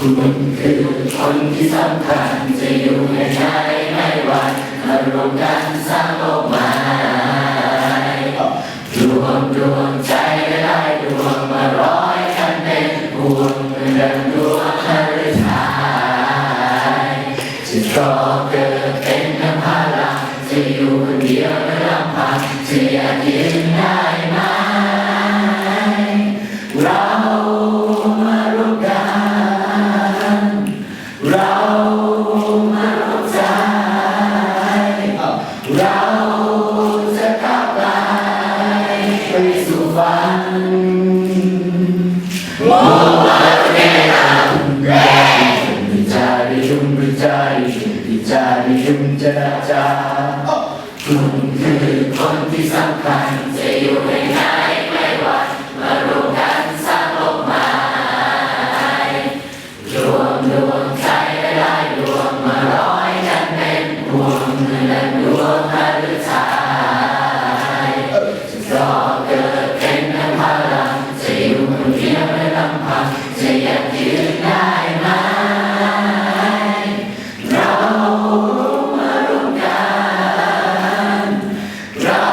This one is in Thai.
คุณคือคนที่สำคัญจะอยู่ในไหนไม่วันมารวมกันสร้างโลกใหม่รวมดวงใจหลายดวงมาร้อยกันเป็นพวงเพื่อนดวงฮฤทัยจะรอเกิดเป็นน้ำพลังจะอยู่คนเดียวและลำพังจะอยากยืนได้ไหม วิจารณ์ยุ่งเจรจาคุณคือคนที่สำคัญจะอยู่ในไหนไม่วันมารวมกันสร้างโลกใหม่รวมดวงใจหลายดวงมาร้อยกันเป็นพวงเงินดวงฮฤทัยจะรอ จะยังยืนไดไหมเรามาร่วกันเรา